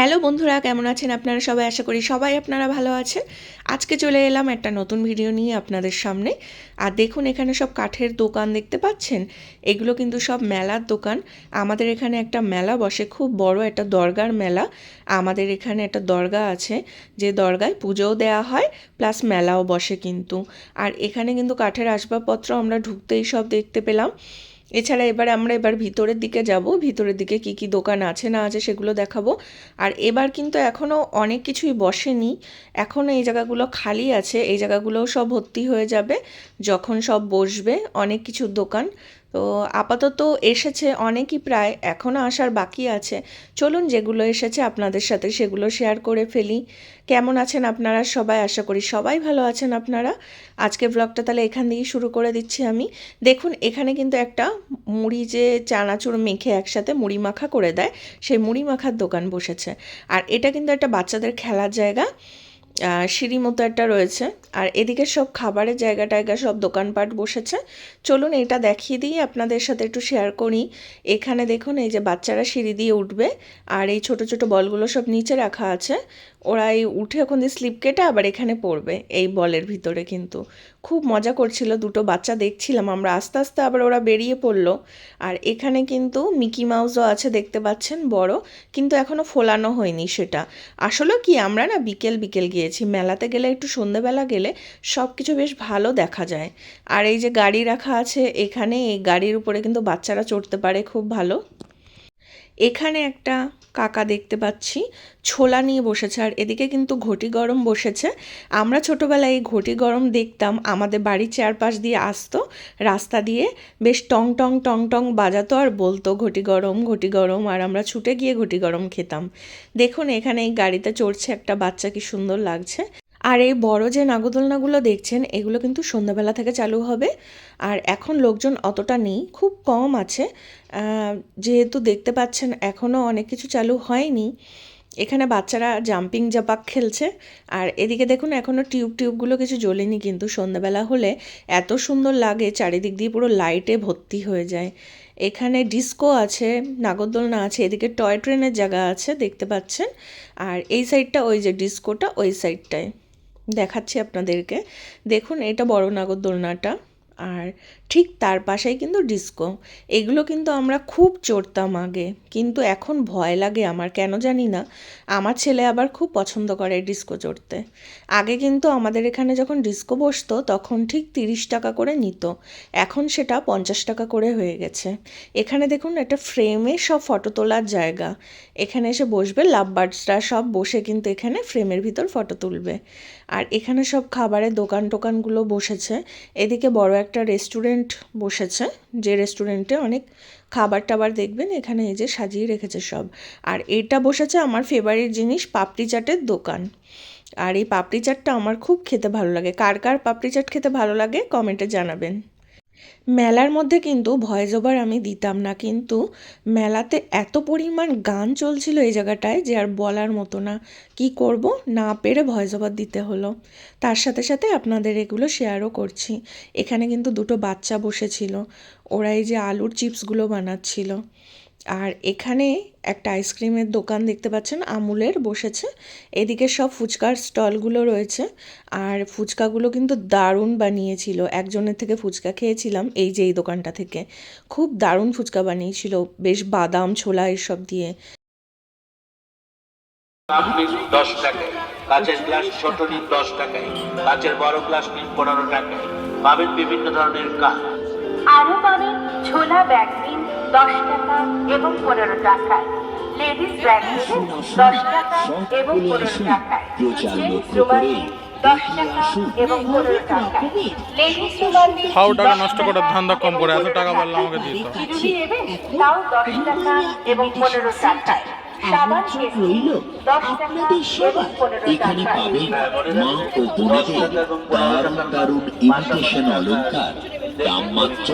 Hello বন্ধুরা, কেমন আছেন আপনারা সবাই? আশা করি সবাই আপনারা ভালো আছেন। আজকে চলে এলাম একটা নতুন ভিডিও নিয়ে আপনাদের সামনে। আর দেখুন, এখানে সব কাঠের দোকান দেখতে পাচ্ছেন? এগুলো কিন্তু সব মেলার দোকান। আমাদের এখানে একটা মেলা বসে, খুব বড় একটা দরগার মেলা। আমাদের এখানে একটা দরগা আছে, যে দরগায় পুজোও দেওয়া হয়, প্লাস মেলাও বসে কিন্তু। আর এখানে কিন্তু কাঠের আসবাবপত্র আমরা ঢুকতেই সব দেখতে পেলাম। এছাড়া এবার আমরা এবার ভিতরের দিকে যাব। ভিতরের দিকে কি কি দোকান আছে, না আছে সেগুলো দেখাবো। আর এবার কিন্তু এখনও অনেক কিছুই বসেনি। এখনও এই জায়গাগুলো খালি আছে। এই জায়গাগুলোও সব ভর্তি হয়ে যাবে। যখন সব বসবে, অনেক কিছু দোকান। তো আপাতত এসেছে অনেকই প্রায় এখনও আসার বাকি আছে। চলুন যেগুলো এসেছে আপনাদের সাথে সেগুলো শেয়ার করে ফেলি। কেমন আছেন আপনারা সবাই? আশা করি সবাই ভালো আছেন আপনারা। আজকে ব্লগটা তাহলে এখান দিয়েই শুরু করে দিচ্ছি আমি। দেখুন, এখানে কিন্তু একটা মুড়ি যে চানাচুর মেখে একসাথে মুড়ি মাখা করে দেয়, সেই মুড়ি মাখার দোকান বসেছে। আর এটা কিন্তু একটা বাচ্চাদের খেলার জায়গা। সিঁড়ি মতো একটা রয়েছে। আর এদিকে সব খাবারের জায়গা টায়গা সব দোকানপাট বসেছে। চলুন এটা দেখিয়ে দিই, আপনাদের সাথে একটু শেয়ার করি। এখানে দেখুন, এই যে বাচ্চারা সিঁড়ি দিয়ে উঠবে, আর এই ছোট ছোট বলগুলো সব নিচে রাখা আছে। ওরা এই উঠে ওখান দিয়ে স্লিপ কেটে আবার এখানে পড়বে এই বলের ভিতরে কিন্তু। খুব মজা করছিল, দুটো বাচ্চা দেখছিলাম, আমরা আস্তে আস্তে আবার ওরা বেরিয়ে পড়ল। আর এখানে কিন্তু মিকি মাউসও আছে, দেখতে পাচ্ছেন, বড়, কিন্তু এখনও ফোলানো হয়নি সেটা। আসলে কি, আমরা না বিকেল বিকেল গিয়েছি, মেলাতে গেলে একটু সন্ধেবেলা গেলে সব কিছু বেশ ভালো দেখা যায়। আর এই যে গাড়ি রাখা আছে, এখানে এই গাড়ির উপরে কিন্তু বাচ্চারা চড়তে পারে খুব ভালো। এখানে একটা কাকা দেখতে পাচ্ছি। ছোলা নিয়ে বসেছে আর এদিকে কিন্তু ঘটি গরম বসেছে। আমরা ছোটোবেলায় এই ঘটি গরম দেখতাম। আমাদের বাড়ির চারপাশ দিয়ে আসতো, রাস্তা দিয়ে বেশ টং টং টং টং বাজাতো আর বলতো, ঘটি গরম ঘটি গরম। আর আমরা ছুটে গিয়ে ঘটি গরম খেতাম। দেখুন, এখানে এই গাড়িতে চড়ছে একটা বাচ্চা, কি সুন্দর লাগছে। আর এই বড় যে নাগদোলনাগুলো দেখছেন, এগুলো কিন্তু সন্ধ্যাবেলা থেকে চালু হবে। আর এখন লোকজন অতটা নেই, খুব কম আছে। যেহেতু দেখতে পাচ্ছেন এখনও অনেক কিছু চালু হয়নি। এখানে বাচ্চারা জাম্পিং জাপাক খেলছে। আর এদিকে দেখুন এখনও টিউব টিউবগুলো কিছু জ্বলেনি কিন্তু সন্ধ্যাবেলা হলে। এত সুন্দর লাগে, চারিদিক দিয়ে পুরো লাইটে ভর্তি হয়ে যায়। এখানে ডিস্কো আছে নাগরদোলনা আছে, এদিকে টয় ট্রেনের জায়গা আছে, দেখতে পাচ্ছেন। আর এই সাইডটা, ওই যে ডিস্কোটা, ওই সাইডটায়। দেখাচ্ছি আপনাদেরকে। দেখুন এটা বড় নাগরদোলনাটা। আর ঠিক তার পাশেই কিন্তু ডিস্কো এগুলো কিন্তু আমরা খুব চড়তাম আগে, কিন্তু এখন ভয় লাগে আমার, কেন জানি না। আমার ছেলে আবার খুব পছন্দ করে ডিস্কো চড়তে। আগে কিন্তু আমাদের এখানে যখন ডিস্কো বসতো, তখন ঠিক তিরিশ টাকা করে নিত। এখন সেটা পঞ্চাশ টাকা করে হয়ে গেছে। এখানে দেখুন একটা ফ্রেমে সব ফটো তোলার জায়গা। এখানে এসে বসবে লাভ বার্ডসরা সব বসে কিন্তু এখানে ফ্রেমের ভিতর ফটো তুলবে। আর এখানে সব খাবারের দোকান টোকানগুলো বসেছে। এদিকে বড় একটা রেস্টুরেন্ট বসেছে, যে রেস্টুরেন্টে অনেক খাবার টাবার দেখবেন, এখানে এই যে সাজিয়ে রেখেছে সব। আর এটা বসেছে আমার ফেভারিট জিনিস, পাপড়ি চাটের দোকান। আর এই পাপড়ি চাটটা আমার খুব খেতে ভালো লাগে। কার কার পাপড়ি চাট খেতে ভালো লাগে কমেন্টে জানাবেন। মেলার মধ্যে কিন্তু ভয়েস ওভার আমি দিতাম না, কিন্তু মেলাতে এত পরিমাণ গান চলছিল এই জায়গাটায় যে আর বলার মতো না। কি করব? না পেরে ভয়েস ওভার দিতে হলো। তার সাথে সাথে আপনাদের এগুলো শেয়ারও করছি। এখানে কিন্তু দুটো বাচ্চা বসেছিল। ওরা এই যে আলুর চিপসগুলো বানাচ্ছিল। আর এখানে একটা আইসক্রিমের দোকান দেখতে পাচ্ছেন আমুলের বসেছে। এদিকে সব ফুচকার স্টলগুলো রয়েছে। আর ফুচকাগুলো কিন্তু দারুণ বানিয়েছিল। একজনের থেকে ফুচকা খেয়েছিলাম এই যে এই দোকানটা থেকে। খুব দারুণ ফুচকা বানিয়েছিল বেশ বাদাম ছোলা এসব দিয়ে। দশ টাকায়। কাচের গ্লাস ছোট নিন দশ টাকায়। কাচের বড় গ্লাস নিন পনেরো টাকায়। পাবেন বিভিন্ন ধরনের কাপ আরও পাবেন ছোলা ব্যাগ নিন দশ টাকা এবং পনেরো টাকায় লেডিস ব্যাগ নিন দশ টাকা এবং পনেরো টাকায় টাকা পনেরো টাকায় ফাও টাকা নষ্ট করার ধান্দা কম করে? এত টাকা পারলে আমাকে দিত। তাও দশ টাকা এবং পনেরো টাকায় সাবান রইল আপনাদের সবার। এখানে পাবেন মা ও বোনেদের দারুণ দারুণ ইমিটেশন অলংকার দাম মাত্র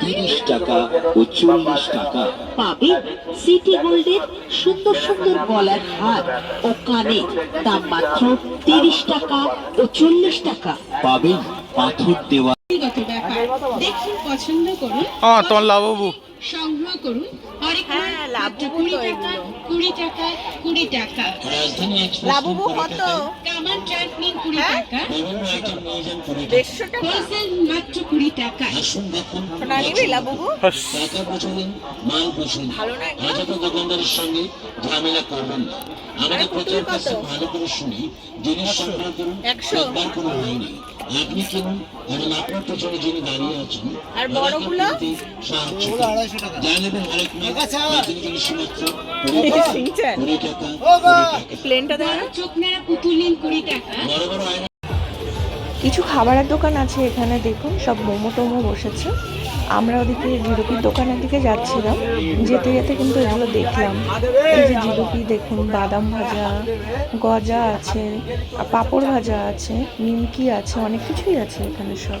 তিরিশ টাকা ও চল্লিশ টাকা। পাবেন সিটি গোল্ডের সুন্দর সুন্দর গলার হার ও কানে দাম মাত্র তিরিশ টাকা ও চল্লিশ টাকা। পাবেন পাথর দেওয়া তোমার সংগ্রহ করুন। কুড়ি টাকা কুড়ি টাকা কত কামান ট্রাক নিন কুড়ি? টাকা। হোলসেল মাত্র কুড়ি টাকা। ভালো না দোকানদারের সঙ্গে ঝামেলা করবেন আমাদের প্রচার কাছে ভালো করে শুনি জিনিস সংগ্রহ করুন একশো? একবার কোনো হয়নি আপনি কিনুন এবং আপনার পেছনে যিনি দাঁড়িয়ে আছেন আর বড়গুলো? সাহায্য জানাবেন কুড়ি টাকা প্লেনটা চোখ পুতুল নিন কুড়ি টাকা। বড় বড় কিছু খাবারের দোকান আছে এখানে দেখুন সব মোমো টোমো বসেছে। আমরা ওদিকে জিলিপির দোকানের দিকে যাচ্ছিলাম। যেতে যেতে কিন্তু এগুলো দেখলাম। এই যে জিলিপি দেখুন, বাদাম ভাজা, গজা আছে, পাঁপড় ভাজা আছে, নিমকি আছে, অনেক কিছুই আছে এখানে সব।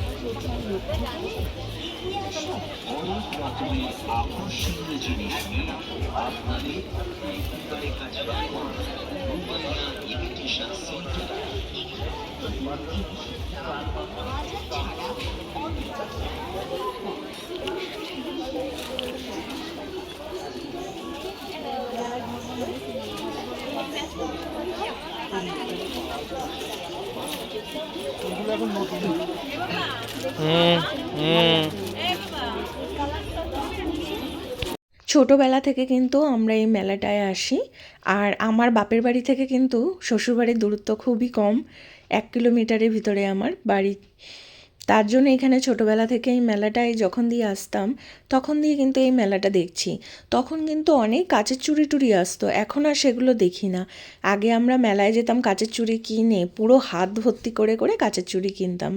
আকর্ষণীয় জিনিস আপনাদের একেবারে কাছে Rubaiya imitation centre Thank you. হুম ছোটোবেলা থেকে কিন্তু আমরা এই মেলাটায় আসি, আর আমার বাপের বাড়ি থেকে কিন্তু শ্বশুরবাড়ির দূরত্ব খুবই কম, এক কিলোমিটারের ভিতরে আমার বাড়ি। তার জন্য এখানে ছোটোবেলা থেকে এই মেলাটায় যখন দিয়ে আসতাম, তখন দিয়ে কিন্তু এই মেলাটা দেখছি। তখন কিন্তু অনেক কাঁচের চুড়ি টুড়ি আসতো, এখন আর সেগুলো দেখি না। আগে আমরা মেলায় যেতাম কাচের চুড়ি কিনে পুরো হাত ভর্তি করে করে কাচের চুড়ি কিনতাম।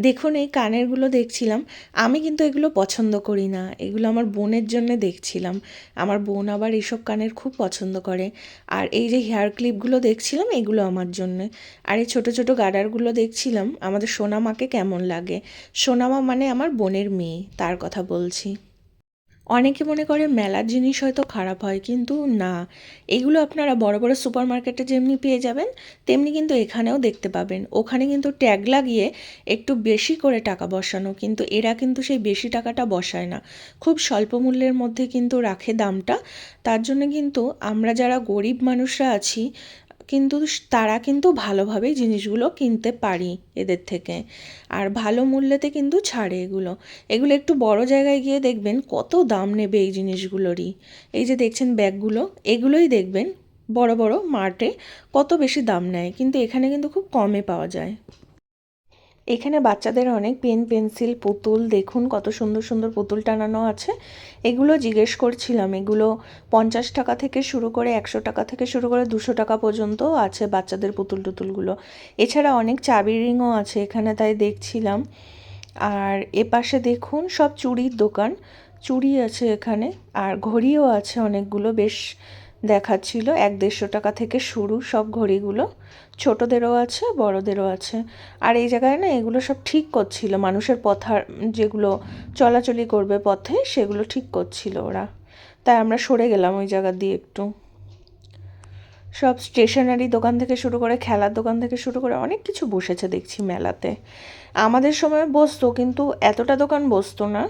দেখুন এই কানেরগুলো দেখছিলাম, আমি কিন্তু এগুলো পছন্দ করি না, এগুলো আমার বোনের জন্য দেখছিলাম। আমার বোন আবার এইসব কানের খুব পছন্দ করে। আর এই যে হেয়ার ক্লিপগুলো দেখছিলাম, এগুলো আমার জন্য। আর এই ছোটো ছোটো গার্ডারগুলো দেখছিলাম, আমাদের সোনা সোনামাকে কেমন লাগে সোনামা মানে আমার বোনের মেয়ে, তার কথা বলছি। অনেকে মনে করে মেলার জিনিস হয়তো খারাপ হয়, কিন্তু না। এগুলো আপনারা বড় বড় সুপার মার্কেটে যেমনি পেয়ে যাবেন, তেমনি কিন্তু এখানেও দেখতে পাবেন। ওখানে কিন্তু ট্যাগ লাগিয়ে একটু বেশি করে টাকা বসানো, কিন্তু এরা কিন্তু সেই বেশি টাকাটা বসায় না। খুব স্বল্প মূল্যের মধ্যে কিন্তু রাখে দামটা। তার জন্য কিন্তু আমরা যারা গরিব মানুষরা আছি কিন্তু তারা কিন্তু ভালোভাবেই জিনিসগুলো কিনতে পারি এদের থেকে। আর ভালো মূল্যেতে কিন্তু ছাড়ে এগুলো। এগুলো একটু বড় জায়গায় গিয়ে দেখবেন কত দাম নেবে এই জিনিসগুলোরই। এই যে দেখছেন ব্যাগগুলো, এগুলোই দেখবেন বড় বড় মার্টে কত বেশি দাম নেয়। কিন্তু এখানে কিন্তু খুব কমে পাওয়া যায়। এখানে বাচ্চাদের অনেক পেন, পেন্সিল, পুতুল, দেখুন কত সুন্দর সুন্দর পুতুল টানানো আছে। এগুলো জিজ্ঞেস করছিলাম, এগুলো পঞ্চাশ টাকা থেকে শুরু করে একশো টাকা থেকে শুরু করে দুশো টাকা পর্যন্ত আছে বাচ্চাদের পুতুল টুতুলগুলো। এছাড়া অনেক চাবি রিংও আছে এখানে তাই দেখছিলাম। আর এপাশে দেখুন সব চুড়ির দোকান, চুড়ি আছে এখানে, আর ঘড়িও আছে অনেকগুলো, বেশ দেখাচ্ছিল। এক দেড়শো টাকা থেকে শুরু সব ঘড়িগুলো। ছোটোদেরও আছে, বড়দেরও আছে। আর এই জায়গায় না এগুলো সব ঠিক করছিল। মানুষের পথার যেগুলো চলাচলি করবে পথে, সেগুলো ঠিক করছিল ওরা। তাই আমরা সরে গেলাম ওই জায়গা দিয়ে একটু। সব স্টেশনারি দোকান থেকে শুরু করে, খেলার দোকান থেকে শুরু করে অনেক কিছু বসেছে দেখছি মেলাতে। আমাদের সময় বসতো, কিন্তু এতটা দোকান বসতো না।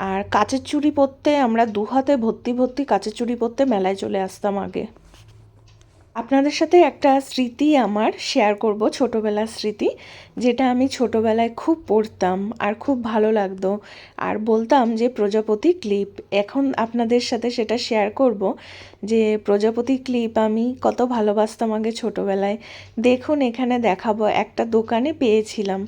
আর কাচের চুড়ি পরতে আমরা দু হাতে ভর্তি ভর্তি কাচের চুড়ি পরতে মেলায় চলে আসতাম আগে। আপনাদের সাথে একটা স্মৃতি আমার শেয়ার করব ছোটোবেলার স্মৃতি যেটা আমি ছোটোবেলায় খুব পড়তাম আর খুব ভালো লাগতো। আর বলতাম যে প্রজাপতি ক্লিপ এখন আপনাদের সাথে সেটা শেয়ার করব যে প্রজাপতি ক্লিপ আমি কত ভালোবাসতাম আগে ছোটোবেলায়। দেখুন এখানে দেখাবো একটা দোকানে পেয়েছিলাম।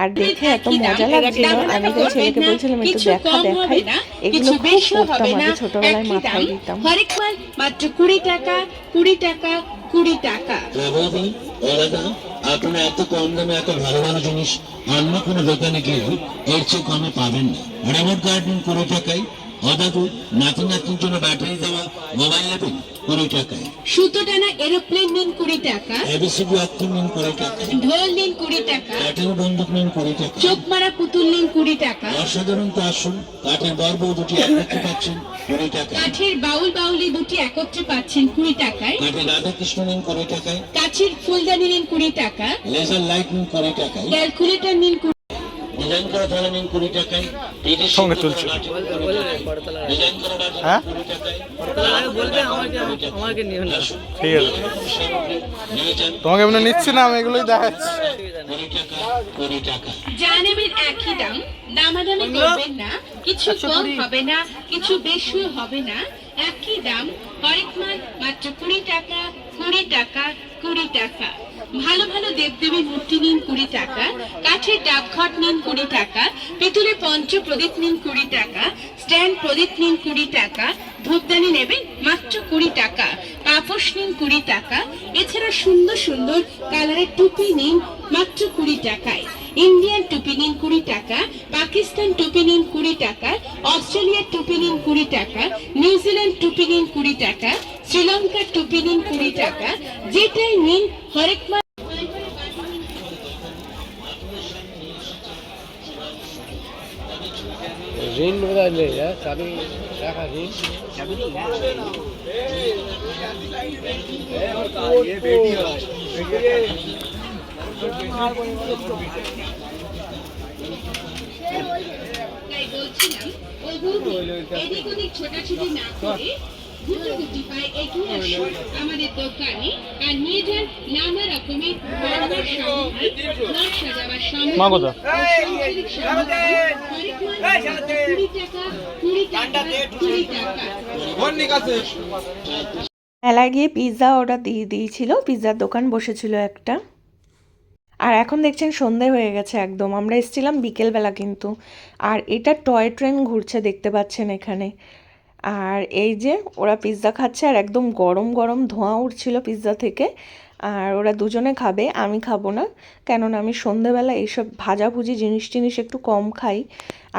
আর দেখে এত মজা লাগছিল আমি তো ছেলেকে বলছিলাম একটু দেখা দেখাই। এগুলো খুব পড়তাম আগে ছোটোবেলায় মাথায় দিতাম। মাত্র কুড়ি টাকা কুড়ি টাকা কুড়ি টাকা। আপনারা এত কম দামে এত ভালো ভালো জিনিস অন্য কোনো দোকানে গেলেও এর চেয়ে কমে পাবেন না। রেমোট গার্ডেন কুড়ি টাকায় ও নাতি নাতনির জন্য ব্যাটারি দেওয়া মোবাইল নেবেন কুড়ি টাকায় সুতো টানা এরোপ্লেন নিন কুড়ি টাকা। এবিসিডি অক্ষর নিন কুড়ি টাকায় ঢোল নিন কুড়ি টাকা। ব্যাটারি বন্দুক নিন কুড়ি টাকা। চোখ মারা পুতুল নিন কুড়ি টাকা। অসাধারণ তো আসুন কাঠের বর্ব দুটি একত্রে পাচ্ছেন কুড়ি টাকায়। কাঠের বাউল বাউলি দুটি একত্রে পাচ্ছেন কুড়ি টাকায়। কাঠের রাধাকৃষ্ণ নিন কুড়ি টাকায়। কাছের ফুলদানি নিন কুড়ি টাকা। লেজার লাইট নিন কুড়ি টাকায়। ক্যালকুলেটর নিন ডিজাইন করা থালা নিন কুড়ি টাকায়। সঙ্গে। ডিজাইন করা হ্যাঁ? ঠিক আছে। তোমাকে এমনি নিচ্ছি না আমি এগুলোই দেখাচ্ছি। একই দাম। দামাদামি করবেন না। কিছু কম হবে না কিছু বেশি হবে না। একই দাম হরেক মাল মাত্র কুড়ি টাকা কুড়ি টাকা কুড়ি টাকা ভালো ভালো দেবদেবীর মূর্তি নিন কুড়ি টাকা কাঠের ডাবঘট নিন কুড়ি টাকা পিতলের পঞ্চ প্রদীপ নিন কুড়ি টাকা স্ট্যান্ড প্রদীপ নিন কুড়ি টাকা ধূপদানি নেবেন মাত্র কুড়ি টাকা পাপোশ নিন কুড়ি টাকা এছাড়া সুন্দর সুন্দর কালারের টুপি নিন মাত্র কুড়ি টাকায় ইন্ডিয়ান টুপি নিন কুড়ি টাকা পাকিস্তান টুপি নিন কুড়ি টাকা অস্ট্রেলিয়ার টুপি নিন কুড়ি টাকা টুপি নিন কুড়ি টাকা শ্রীলঙ্কার টুপি নিন কুড়ি টাকা যেটাই নিন হরেক মাস ঋণ বোধহয় নেই হ্যাঁ? চাবি টাকা ঋণ? তাই বলছিলাম ওই বৌদি এদিক ওদিক ছোটাছুটি না করে গুটি গুটি পায়ে এগিয়ে আসুন আমাদের দোকানে আর নিয়ে যান নানা রকমের গয়নার সামগ্রী ঘর সাজাবার সামগ্রী সাংসারিক সামগ্রী হরেক মাল মাত্র কুড়ি টাকা কুড়ি টাকা কুড়ি টাকা মেলায় গিয়ে পিৎজা অর্ডার দিয়ে দিয়েছিল পিৎজার দোকান বসেছিল একটা। আর এখন দেখছেন সন্ধে হয়ে গেছে একদম। আমরা এসেছিলাম বিকেলবেলা কিন্তু। আর এটা টয় ট্রেন ঘুরছে, দেখতে পাচ্ছেন এখানে। আর এই যে ওরা পিৎজা খাচ্ছে আর একদম গরম গরম ধোঁয়া উঠছিল পিৎজা থেকে। আর ওরা দুজনে খাবে, আমি খাব না। কেননা আমি সন্ধেবেলা এইসব ভাজাভুজি জিনিস টিনিস একটু কম খাই।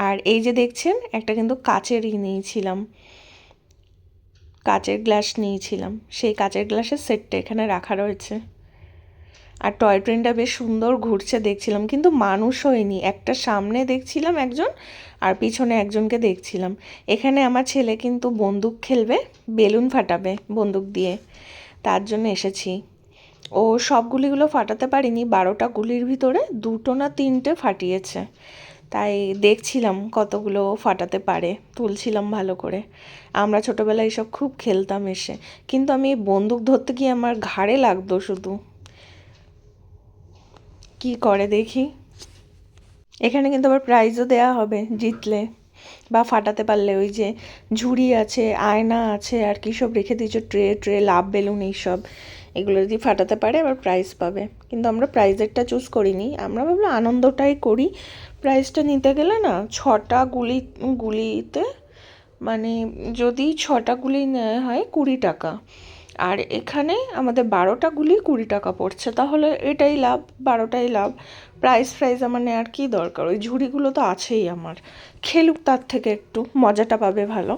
আর এই যে দেখছেন, একটা কিন্তু কাচেরই নিয়েছিলাম। কাচের গ্লাস নিয়েছিলাম। সেই কাচের গ্লাসের সেটটা এখানে রাখা রয়েছে। আর টয় ট্রেনটা বেশ সুন্দর ঘুরছে, দেখছিলাম। কিন্তু মানুষ হয়নি। একটা সামনে দেখছিলাম একজন আর পিছনে একজনকে দেখছিলাম। এখানে আমার ছেলে কিন্তু বন্দুক খেলবে, বেলুন ফাটাবে বন্দুক দিয়ে। তার জন্য এসেছি। ও সব গুলিগুলো ফাটাতে পারিনি, বারোটা গুলির ভিতরে দুটো না তিনটে ফাটিয়েছে। তাই দেখছিলাম কতগুলো ফাটাতে পারে, তুলছিলাম ভালো করে। আমরা ছোটোবেলায় এসব খুব খেলতাম এসে। কিন্তু আমি বন্দুক ধরতে গিয়ে আমার ঘাড়ে লাগতো শুধু। কি করে দেখি? এখানে কিন্তু আবার প্রাইজও দেওয়া হবে জিতলে বা ফাটাতে পারলে ওই যে ঝুড়ি আছে, আয়না আছে, আর কি সব রেখে দিয়েছ, ট্রে ট্রে, লাভ বেলুন এইসব। এগুলো যদি ফাটাতে পারে আবার প্রাইজ পাবে। কিন্তু আমরা প্রাইজেরটা চুজ করিনি। আমরা ভাবলাম আনন্দটাই করি। প্রাইজটা নিতে গেলে না ছটা গুলি, গুলিতে মানে যদি ছটা গুলি নেওয়া হয় কুড়ি টাকা। আর এখানে আমাদের বারোটা গুলি কুড়ি টাকা পড়ছে। তাহলে এটাই লাভ, বারোটাই লাভ। প্রাইস ফ্রাইজ আমার নেওয়ার কী দরকার? ওই ঝুড়িগুলো তো আছেই আমার। খেলুক তার থেকে একটু, মজাটা পাবে ভালো।